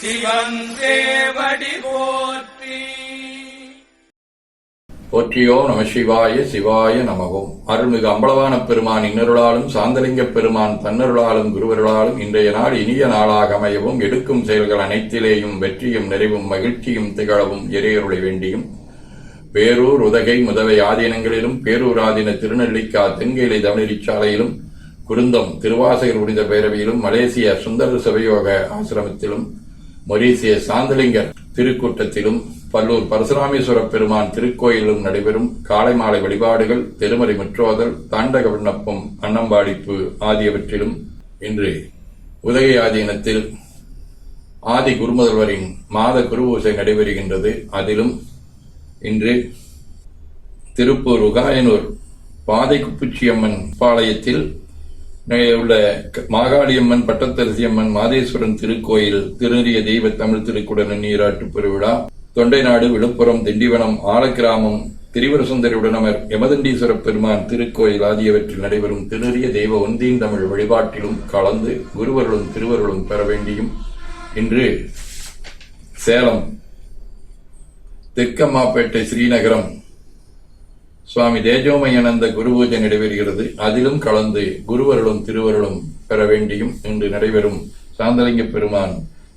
சிவன் போற்றி. போற்றியோ நம சிவாய சிவாய நமகும் அருள்மிகு அம்பலவான பெருமான் இன்னருளாலும் சாந்தலிங்க பெருமான் தன்னருளாலும் குருவருளாலும் இன்றைய நாள் இனிய நாளாக அமையவும் எடுக்கும் செயல்கள் அனைத்திலேயும் வெற்றியும் நிறைவும் மகிழ்ச்சியும் திகழவும் இறையருளை வேண்டியும். பேரூர் உதகை முதவை ஆதீனங்களிலும் பேரூராதீன திருநெல்லிக்கா தென்கேலை தமிழிச்சாலையிலும் குருந்தம் திருவாசகர் புனித பேரவையிலும் மலேசிய சுந்தர சபையோக ஆசிரமத்திலும் மொரீசிய சாந்தலிங்கர் திருக்கூட்டத்திலும் பல்லூர் பரசுராமேஸ்வர பெருமான் திருக்கோயிலும் நடைபெறும் காலை மாலை வழிபாடுகள் திருமறை முற்றோதல் தாண்டக விண்ணப்பம் அன்னம்பாடிப்பு ஆகியவற்றிலும் இன்று உதகை ஆதீனத்தில் ஆதி குருமுதல்வரின் மாத குருபூசை நடைபெறுகின்றது. அதிலும் இன்று திருப்பூர் உகாயனூர் பாதை குப்புச்சியம்மன் பாளையத்தில் உள்ள மாகாளியம்மன் பட்டத்தரசியம்மன் மாதேஸ்வரன் திருக்கோயில் திருநெறிய தெய்வ தமிழ் திருக்குடன் நீராட்டு பெருவிழா தொண்டைநாடு விழுப்புரம் திண்டிவனம் ஆலக்கிராமம் திரிவரசுந்தரியுடனமர் யமதண்டீஸ்வர பெருமான் திருக்கோயில் ஆகியவற்றில் நடைபெறும் திருநெறிய தெய்வ ஒந்தியின் தமிழ் வழிபாட்டிலும் கலந்து குருவர்களும் திருவர்களும் பெற வேண்டியும் இன்று சேலம் தெற்கம்மாப்பேட்டை ஸ்ரீநகரம் சுவாமி தேஜோமயானந்த குரு பூஜை நடைபெறுகிறது. அதிலும் கலந்து குருவருளும் திருவருளும் பெற வேண்டியும் இன்று நடைபெறும் சாந்தலிங்க பெருமான்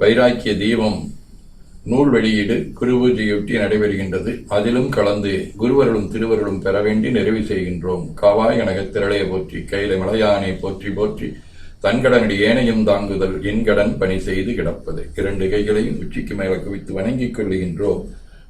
வைராக்கிய தீபம் நூல் வெளியீடு குரு பூஜையொட்டி நடைபெறுகின்றது. அதிலும் கலந்து குருவருளும் திருவருளும் பெற வேண்டி நிறைவு செய்கின்றோம். காவாய் கனக திரளைய போற்றி கையில மலையானை போற்றி போற்றி தன்கடனடி ஏனையும் தாங்குதல் என் கடன் பணி செய்து கிடப்பது. இரண்டு கைகளையும் உச்சிக்கு மேல குவித்து வணங்கிக் கொள்கின்றோம்